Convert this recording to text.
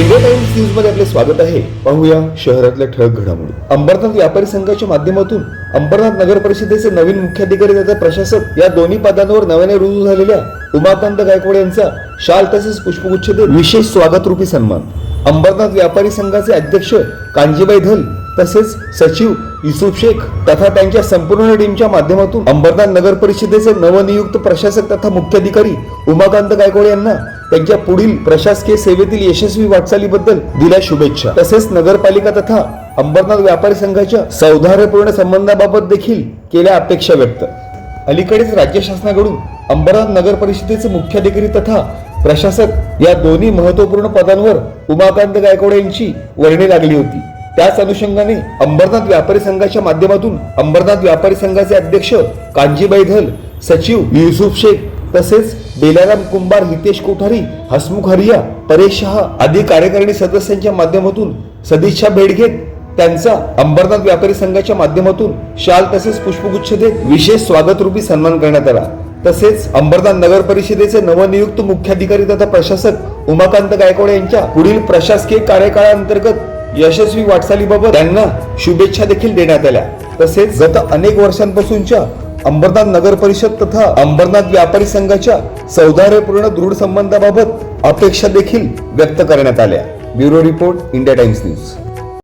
स्वागत आहे. पाहूया शहरातल्या ठळक घडामोडी. अंबरनाथ व्यापारी संघाच्या माध्यमातून अंबरनाथ नगर परिषदेचे नवीन मुख्याधिकारी तथा प्रशासक या दोन्ही पदांवर नव्याने रुजू झालेल्या उमाकांत गायकवाड यांचा शाल तसेच पुष्पगुच्छ देत विशेष स्वागत रूपी सन्मान. अंबरनाथ व्यापारी संघाचे अध्यक्ष कांजीबाई धल तसेच सचिव युसुफ शेख तथा त्यांच्या संपूर्ण टीमच्या माध्यमातून अंबरनाथ नगर परिषदेचे नवनियुक्त प्रशासक तथा मुख्याधिकारी उमाकांत गायकवाड यांना त्यांच्या पुढील प्रशासकीय सेवेतील यशस्वी वाटचालीबद्दल दिल्या शुभेच्छा. तसेच नगरपालिका तथा अंबरनाथ व्यापारी संघाच्या सौहार्दपूर्ण संबंधाबाबत देखील केल्या अपेक्षा व्यक्त. अलीकडेच राज्य शासनाकडून अंबरनाथ नगर परिषदेचे मुख्याधिकारी तथा प्रशासक या दोन्ही महत्त्वपूर्ण पदांवर उमाकांत गायकवाड यांची वर्णी लागली होती. त्याच अनुषंगाने अंबरनाथ व्यापारी संघाच्या माध्यमातून अंबरनाथ व्यापारी संघाचे अध्यक्ष कांजीबाई धल सचिव युसुफ शेख तसेच बेलाराम कुंभार हितेश कोठारी हसमुख हरिया परेश शहा आदी कार्यकारिणी सदस्यांच्या माध्यमातून सदिच्छा भेट घेत त्यांचा अंबरनाथ व्यापारी संघाच्या माध्यमातून शाल तसेच पुष्पगुच्छ देत विशेष स्वागत रूपी सन्मान करण्यात आला. तसेच अंबरनाथ नगर परिषदेचे नवनियुक्त मुख्याधिकारी तथा प्रशासक उमाकांत गायकवाड यांच्या पुढील प्रशासकीय कार्यकाळाअंतर्गत यशस्वी वाटचालीबाबत त्यांना शुभेच्छा देखील देण्यात आल्या. तसेच गत अनेक वर्षांपासूनच्या अंबरनाथ नगर परिषद तथा अंबरनाथ व्यापारी संघाच्या सौदार्यपूर्ण दृढ संबंधाबाबत अपेक्षा देखील व्यक्त करण्यात आल्या. Bureau report India Times news.